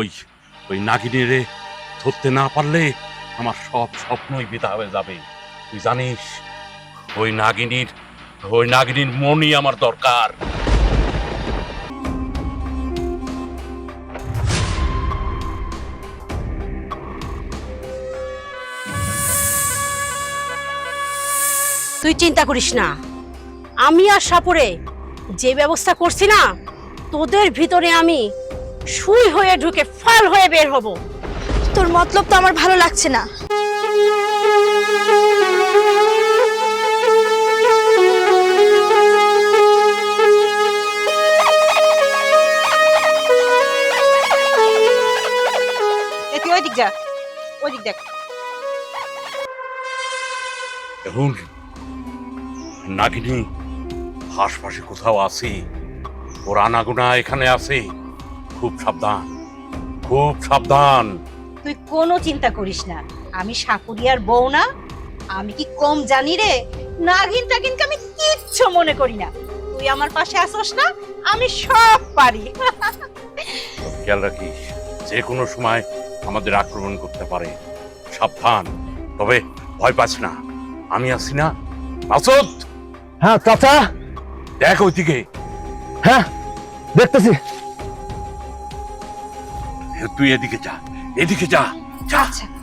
ওই ওই নাগিনীরে ধরতে না পারলে আমার সব স্বপ্নই বিধা হয়ে যাবে। তুই জানিস, ওই নাগিনীর ওই নাগিনীর মনই আমার দরকার। তুই চিন্তা করিস না। আমি আর সাপুরে যে ব্যবস্থা করছি না, তোদের ভিতরে আমি সুই হয়ে ঢুকে ফাল হয়ে বের হব। তোর মতলব তো আমার ভালো লাগছে না। এ ওই দিক যা। ওই দিক দেখ। এখন নাগিনী হাসপাশে কোথাও আছে? ওর আনাগোনা এখানে আছে। খুব সাবধান। খুব সাবধান। তুই কোনো চিন্তা করিস না। আমি সাপুরিয়ার বউ না। আমি কি কম জানি রে? নাগিন টাগিনকে আমি কিচ্ছু মনে করি না। তুই আমার পাশে আসোস না আমি সব পারি। খেয়াল রাখিস যে কোনো সময় আমাদের আক্রমণ করতে পারে। সাবধান তবে ভয় পাস না। আমি আছি না। মাসুদ! হ্যাঁ চাচা। দেখ ওইদিকে। হ্যাঁ দেখতেছি। তুই এদিকে যা এদিকে যা যা। আচ্ছা।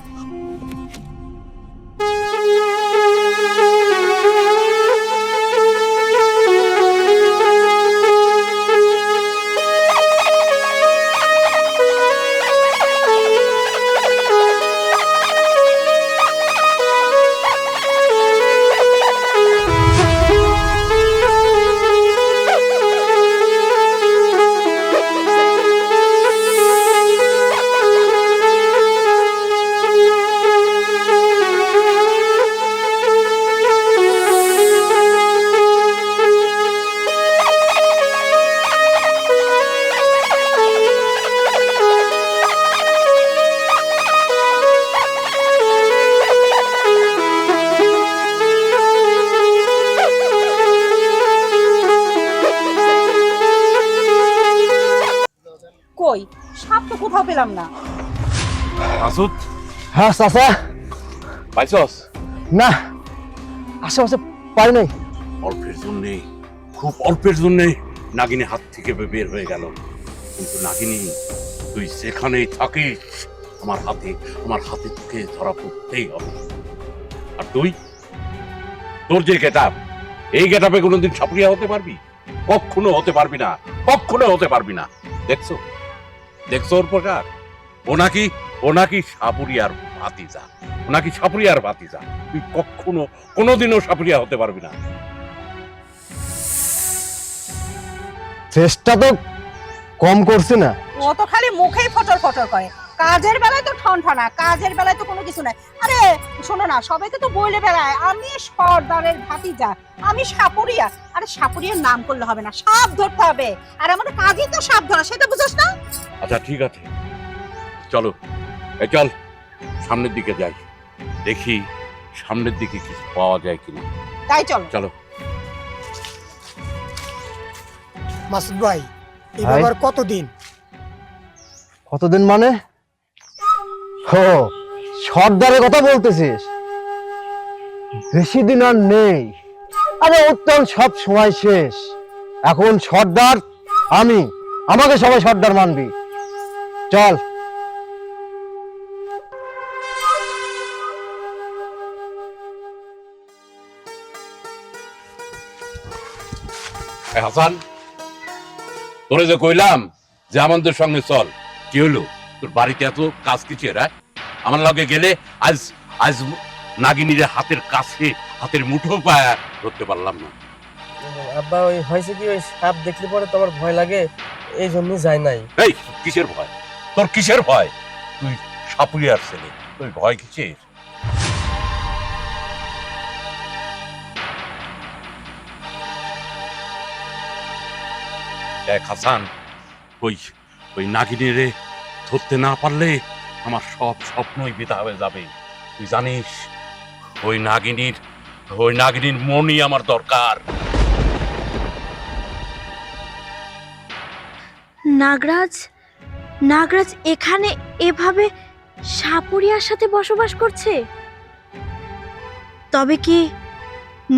কই? সাপ তো কোথাও পেলাম না। মাসুদ? হ্যাঁ চাচা। পাইছস? না আশেপাশে পাই নাই। অল্পের জন্যে খুব অল্পের জন্যে নাগিনী হাত থেকে বে- বের হয়ে গেল। কিন্তু নাগিনী তুই যেখানেই থাকিস। আমার হাতে আমার হাতে তোকে ধরা পড়তেই হবে। আর তুই? তোর যে গেটাপ এই গেটাপে কোনোদিন সাপড়িয়া হতে পারবি? কখনো হতে পারবি না কখনো হতে পারবি না। দেখছ? দেখছ ওর পোশাক ও নাকি ও নাকি সাপুরিয়ার ভাতিজা। ও নাকি সাপুরিয়ার ভাতিজা। তুই কখনো কোনোদিনও সাপুরিয়া হতে পারবি না। চেষ্টা তো কম করছে না। ও তো খালি মুখেই ফটর ফটর করে। কাজের বেলায় তো ঠন ঠনা কাজের বেলায় তো কোনো কিছু নাই। আরে শোনো না সবাইকে তো বলে বেড়ায়। আমি সর্দারের ভাতিজা আমি সাপুরিয়া। আরে সাপুরিয়ার নাম করলে হবে না সাপ ধরতে হবে। আর আমাদের কাজই তো সাপ ধরা সেটা বুঝোস না? আচ্ছা ঠিক আছে। চলো এই চল সামনের দিকে যাই। দেখি সামনের দিকে কিছু পাওয়া যায় কিনা। তাই চল। চলো। মাসুদ ভাই ভাই? কতদিন? কতদিন মানে? হো, সর্দারের কথা বলতেছিস? বেশি দিন আর নেই। আরে উত্তম সব সময় শেষ। এখন সর্দার, আমি, আমাকে সবাই সর্দার মানবি। চল। হাসান, তোরে যে কইলাম যে আমাদের সঙ্গে চল, কি হলো তোর বাড়িতে এত কাজ কিছু এরা? আমার লগে গেলে আজ আজ নাগিনীর হাতের কাছে হাতের মুঠো পায়া ধরতে পারলাম না। আব্বা ওই হয়েছে কি ওই সাপ দেখলে পরে তোমার ভয় লাগে এই জন্য যাই নাই। এই কিসের ভয়? তোর কিসের ভয়? তুই সাপুরিয়ার ছেলে তুই ভয় কিসের? দেখ হাসান ওই ওই নাগিনীরে ধরতে না পারলে আমার সব স্বপ্নই বিধা হয়ে যাবে। তুই জানিস, ওই নাগিনীর ওই নাগিনীর মনই আমার দরকার। নাগরাজ নাগরাজ এখানে এভাবে সাপুরিয়ার সাথে বসবাস করছে? তবে কি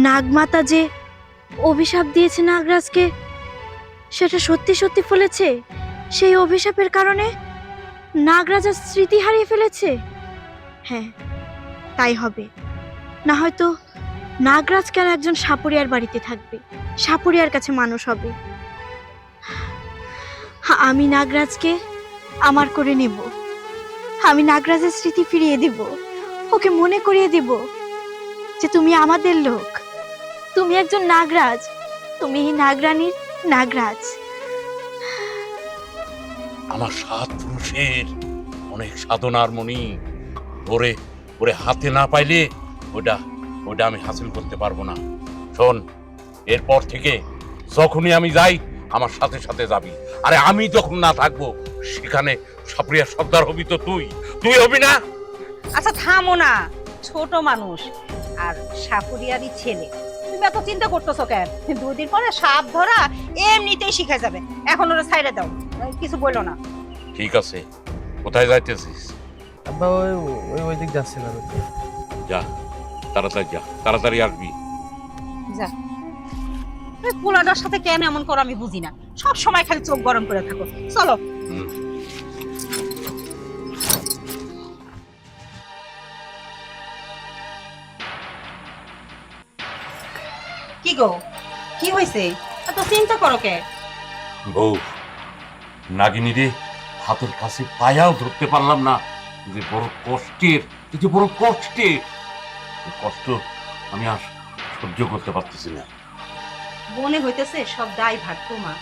নাগমাতা যে অভিশাপ দিয়েছে নাগরাজকে, সেটা সত্যি সত্যি ফলেছে? সেই অভিশাপের কারণে নাগরাজ আজ স্মৃতি হারিয়ে ফেলেছে? হ্যাঁ তাই হবে। না হয়তো নাগরাজ কেন একজন সাপুরিয়ার বাড়িতে থাকবে? সাপুরিয়ার কাছে মানুষ হবে। আমি নাগরাজকে আমার করে নেব। আমি নাগরাজের স্মৃতি ফিরিয়ে দিব। ওকে মনে করিয়ে দিব যে তুমি আমাদের লোক। তুমি একজন নাগরাজ। তুমি এই নাগরানীর নাগরাজ। আমার সাত পুরুষের অনেক সাধনার মণি ওরে ওরে হাতে না পাইলে ওটা ওটা আমি হাসিল করতে পারব না। শোন, এরপর থেকে যখনই আমি যাই, আমার সাথে সাথে যাবি। আরে আমি যখন না থাকব, সেখানে সাপ্রিয়া সর্দার হবি তো তুই। তুই হবি না? আচ্ছা থামো না। ছোট মানুষ আর সাপুরিয়ারই ছেলে। তুমি এত চিন্তা করতেছো কেন? দুই দিন পরে সাপ ধরা এমনিতেই শিখে যাবে। এখন ওরা সাইডে দাও। কিছু বলল না। ঠিক আছে। কোথায় যাইতেছিস? আব্বা ওই ওই ওই দিক যাচ্ছিলাম। যা তাড়াতাড়ি যা তাড়াতাড়ি আসবি। যা। এই পোলাটার সাথে কেন এমন করো আমি বুঝি না। সব সময় খালি চোখ গরম করে থাকো। চলো। কি গো? কি হয়েছে এত চিন্তা করো কে? বউ নাগিনী রে। হাতের কাছে পায়াও ধরতে পারলাম না। যে বড় কষ্টের যে বড় কষ্টের কষ্ট আমি আর সহ্য করতে পারতেছি না। মনে হইতেছে সব দায় ভার তোমার।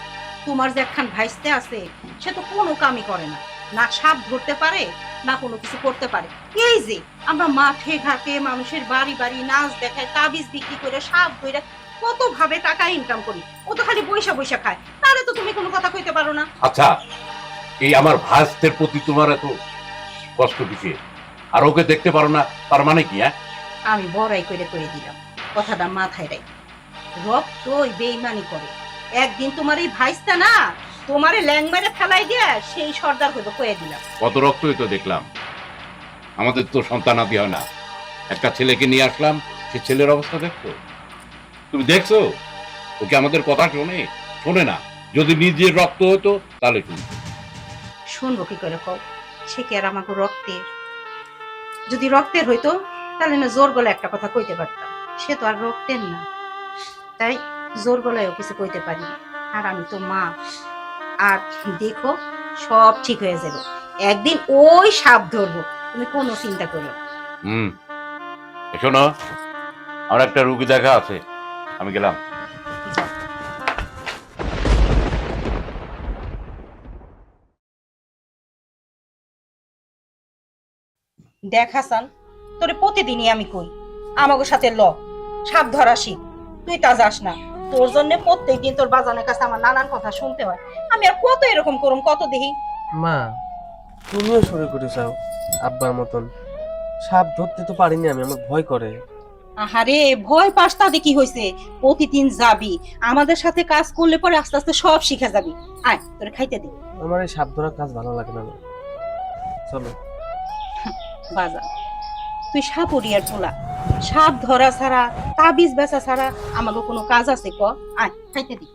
তোমার যে একখান ভাইস্তে আছে সে তো কোনো কামই করে না। না সাপ ধরতে পারে না কোনো কিছু করতে পারে। এই যে আমরা মাঠে ঘাটে মানুষের বাড়ি বাড়ি নাচ দেখায় তাবিজ বিক্রি করে সাপ ধরে কত ভাবে টাকা ইনকাম করি। ও তো খালি বৈশা বৈশা খায়। তাহলে তো তুমি কোনো কথা কইতে পারো না। আচ্ছা এই আমার ভাস্তের প্রতি তোমার এত কষ্ট কিসে আর ওকে দেখতে পারো না তার মানে কি হ্যাঁ? আমি বড়াই করে করে দিলাম কথাটা মাথায় রাখ। রক্ত ওই বেইমানি করে। একদিন তোমার এই ভাইস্তা না তোমারে ল্যাং মেরে ফেলাই দিয়ে সেই সর্দার হইব কয়ে দিলাম। কত রক্তই তো দেখলাম। আমাদের তো সন্তান আদি হয় না। একটা ছেলেকে নিয়ে আসলাম সে ছেলের অবস্থা দেখছ? তুমি দেখছ? ওকে আমাদের কথা শোনে শোনে না। যদি নিজের রক্ত হতো তাহলে শুনতো। শুনব কি করে কও? সে কি আর আমাকে রক্তের? যদি রক্তের হইতো, তাহলে না জোর গলায় একটা কথা কইতে পারতাম। সে তো আর রক্তের না। তাই জোর গলায়ও কিছু কইতে পারি। আর আমি তো মা। আর দেখো, সব ঠিক হয়ে যাবে। একদিন ওই সাপ ধরবো। তুমি কোনো চিন্তা করো। হুম। শোনো, আমার একটা রুগী দেখা আছে। আমি গেলাম। দেখ হাসান তোরে প্রতিদিনই আমি কই আমাকে সাথে ল সাপ ধরা শিখ তুই তা যাস না। তোর জন্য প্রত্যেকদিন তোর বাজানের কাছে আমার নানান কথা শুনতে হয়। আমি আর কত এরকম করুম কত দেখি মা তুমিও শুরু করে চাও আব্বার মতন। সাপ ধরতে তো পারিনি আমি আমার ভয় করে। আহারে ভয় পাস তাতে কি হয়েছে প্রতিদিন যাবি আমাদের সাথে কাজ করলে পরে আস্তে আস্তে সব শিখে যাবি। আয় তোরে খাইতে দে। আমার এই সাপ ধরার কাজ ভালো লাগে না চলো। বাজার। তুই সাপুরিয়ার পোলা। সাপ ধরা ছাড়া, তাবিজ বেচা ছাড়া আমাকে কোনো কাজ আছে, ক? আয়, খাইতে দি।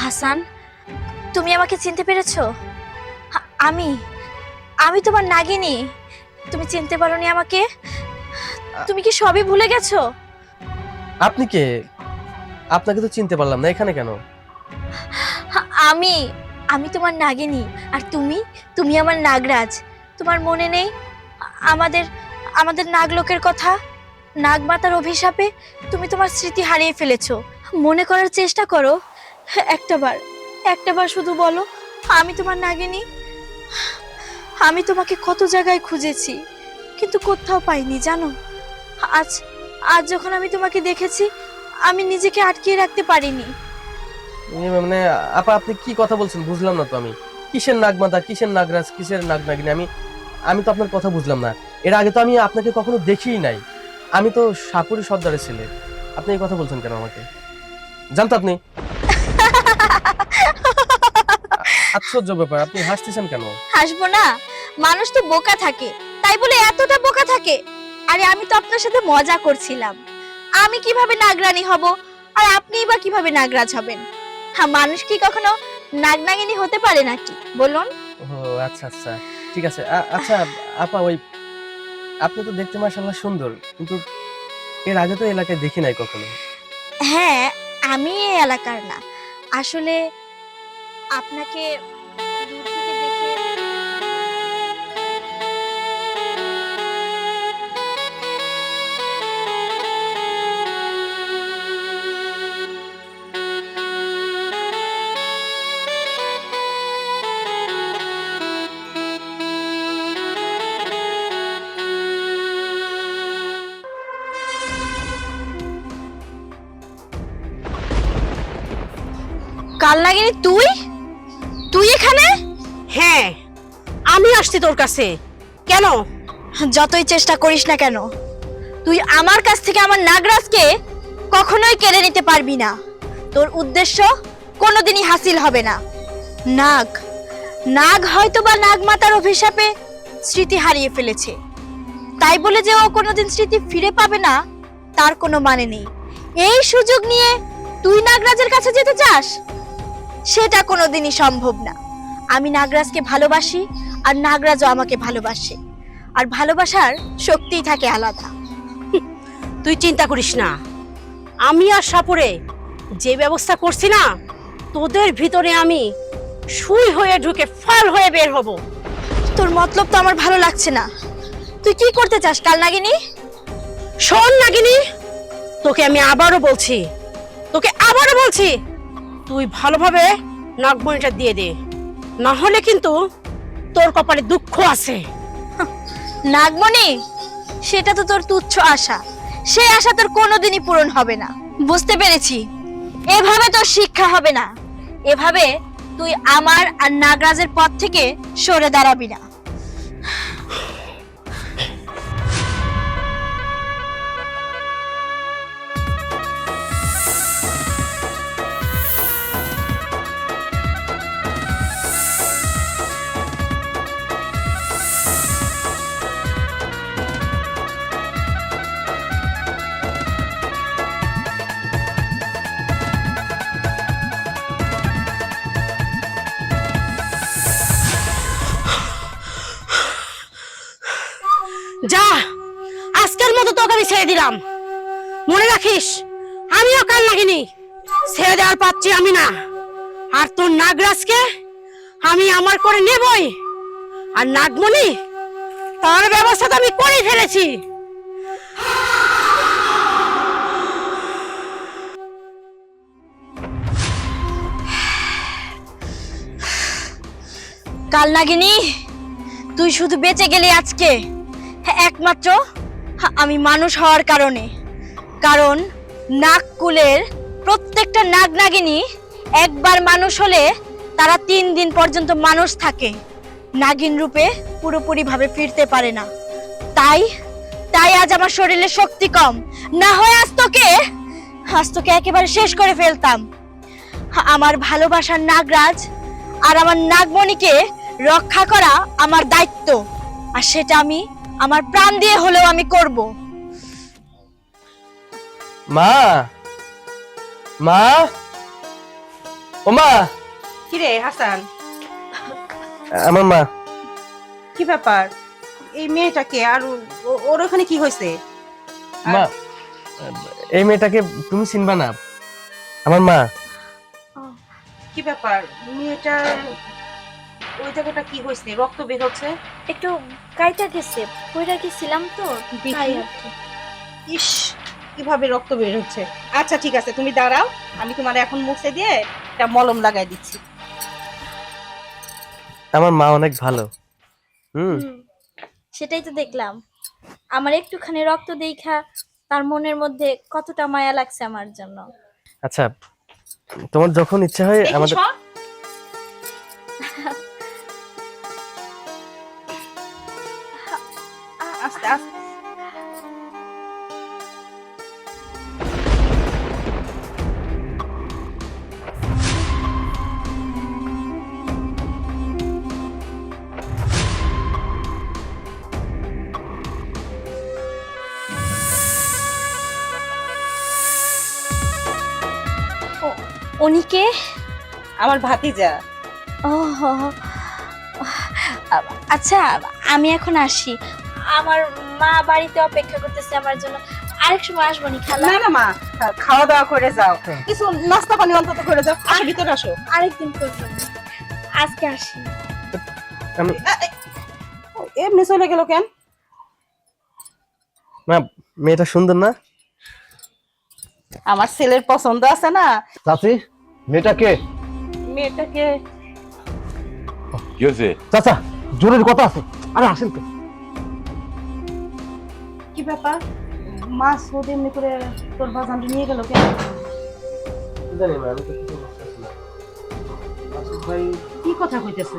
হাসান, তুমি আমাকে চিনতে পেরেছ? আমি? আমি তোমার নাগিনী। তুমি চিনতে পারোনি আমাকে? তুমি কি সবই ভুলে গেছো? আপনি কে? আপনাকে তো চিনতে পারলাম না এখানে কেন? আমি আমি তোমার নাগিনী আর তুমি তুমি আমার নাগরাজ। তোমার মনে নেই? আমাদের আমাদের নাগলোকের কথা? নাগমাতার অভিশাপে তুমি তোমার স্মৃতি হারিয়ে ফেলেছো। মনে করার চেষ্টা করো। একটাবার একটাবার শুধু বলো আমি তোমার নাগিনী? আমি তোমাকে কত জায়গায় খুঁজেছি, কিন্তু কোথাও পাইনি, জানো? আজ আজ যখন আমি তোমাকে দেখেছি, আমি নিজেকে আটকিয়ে রাখতে পারিনি। মানে আপা, আপনি কি কথা বলছেন? বুঝলাম না তো আমি। কিসের নাগমাতা, কিসের নাগরাজ, কিসের নাগ নাগিনী আমি আমি তো আপনার কথা বুঝলাম না। এর আগে তো আমি আপনাকে কখনো দেখিই নাই। আমি তো সাপুরি সর্দারের ছেলে। আপনি এই কথা বলছেন কেন আমাকে? জানতো আপনি? আশ্চর্য ব্যাপার আপনি হাসতেছেন কেন? হাসবো না মানুষ তো বোকা থাকে তাই বলে এতটা বোকা থাকে? আরে আমি তো আপনার সাথে মজা করছিলাম। আমি কীভাবে নাগরানি হব আর আপনিই বা কীভাবে নাগরাজ হবেন? হ্যাঁ মানুষ কি কখনো নাগনাগিনী হতে পারে নাকি? বলুন। ও আচ্ছা আচ্ছা ঠিক আছে। আচ্ছা আপা ওই আপনি তো দেখতে মাশাআল্লাহ সুন্দর কিন্তু এর আগে তো এলাকায় দেখি নাই কখনো। হ্যাঁ আমি এই এলাকার না। আসলে আপনাকে দূর থেকে দেখে কাল নাগিনী তুই? তুই এখানে? হ্যাঁ। আমি আসছি তোর কাছে। কেন? যতই চেষ্টা করিস না কেন তুই আমার কাছ থেকে আমার নাগরাজকে কখনোই কেড়ে নিতে পারবি না। তোর উদ্দেশ্য কোনোদিনই হাসিল হবে না। নাগ নাগ হয়তো বা নাগমাতার অভিশাপে স্মৃতি হারিয়ে ফেলেছে। তাই বলে যে ও কোনোদিন স্মৃতি ফিরে পাবে না তার কোনো মানে নেই। এই সুযোগ নিয়ে তুই নাগরাজের কাছে যেতে চাস? সেটা কোনোদিনই সম্ভব না। আমি নাগরাজকে ভালোবাসি আর নাগরাজও আমাকে ভালোবাসে। আর ভালোবাসার শক্তিই থাকে আলাদা। তুই চিন্তা করিস না। আমি আর সাপুরে যে ব্যবস্থা করছি না তোদের ভিতরে আমি সুই হয়ে ঢুকে ফল হয়ে বের হব। তোর মতলব তো আমার ভালো লাগছে না। তুই কি করতে চাস কাল নাগিনী? শোন নাগিনি তোকে আমি আবারও বলছি। তোকে আবারও বলছি তুই ভালোভাবে নাগমণিটা দিয়ে দে। না হলে কিন্তু তোর কপালে দুঃখ আছে। নাগমণি, সেটা তো তোর তুচ্ছ আশা। সেই আশা তোর কোনোদিনই পূরণ হবে না। বুঝতে পেরেছি। এভাবে তোর শিক্ষা হবে না। এভাবে তুই আমার আর নাগরাজের পথ থেকে সরে দাঁড়াবি না। আজকের মতো তোকে আমি ছেড়ে দিলাম। মনে রাখিস, আমিও কাল লাগিনি। ছেড়ে দেওয়ার পাচ্ছি আমি না। আর তোর নাগরাজকে আমি আমার করে নেবই। আর নাগমণি, তার ব্যবস্থা তো আমি করেই ফেলেছি। কাল নাগিনী, তুই শুধু বেঁচে গেলি আজকে। একমাত্র আমি মানুষ হওয়ার কারণে। কারণ নাগকুলের প্রত্যেকটা নাগ নাগিনী একবার মানুষ হলে তারা তিন দিন পর্যন্ত মানুষ থাকে। নাগিন রূপে পুরোপুরিভাবে ফিরতে পারে না। তাই তাই আজ আমার শরীরে শক্তি কম। না হয় আজ তোকে আজ তোকে একেবারে শেষ করে ফেলতাম। আমার ভালোবাসার নাগরাজ আর আমার নাগমণিকে রক্ষা করা আমার দায়িত্ব। আর সেটা আমি আমার প্রাণ দিয়ে হলেও আমি করব। মা! মা! ও মা! কিরে হাসান? আমার মা। কি ব্যাপার? এই মেয়েটাকে আর ওর ওখানে কি হয়েছে? মা এই মেয়েটাকে তুমি চিনবা না। আমার মা। কি ব্যাপার? মেয়েটার ওই জায়গাটা কি হয়েছে? রক্ত বের হচ্ছে? একটু কাইটা গেছে কইরা গেছিলাম তো তাই আর কি। ইস কীভাবে রক্ত বের হচ্ছে? আচ্ছা ঠিক আছে তুমি দাঁড়াও আমি তোমার এখন মুছে দিয়ে একটা মলম লাগাই দিচ্ছি। আমার মা অনেক ভালো। হুম। হুম, সেটাই তো দেখলাম। আমার একটুখানি রক্ত দেখা তার মনের মধ্যে কতটা মায়া লাগছে আমার জন্য। আচ্ছা তোমার যখন ইচ্ছা হয় আমাদের। আস্তে আস্তে উনি কে? আমার ভাতিজা। ও আচ্ছা আমি এখন আসি। আমার মা বাড়িতে অপেক্ষা করতেছে আমার জন্য। আরেক সময় আসব নি খালা? না না মা খাওয়া দাওয়া করে যাও। কিছু নাস্তা পানি অন্তত করে যাও। আসো ভিতরে আসো। আরেকদিন করব আজকে আসি। আমি এমনি চলে গেল কেন? মা মেয়েটা সুন্দর না? আমার ছেলের পছন্দ আছে না। চাচি মেয়েটা কে? মেয়েটাকে কি হয়েছে? চাচা জরুরি কথা আছে। আরে আসেন তো। কি ব্যাপার? মা ওদের এমনি করে তোর বাজানটা নিয়ে গেল কেন? জানি আমি তো কিছু বুঝতেছি না। ভাই কি কথা কইতেছে?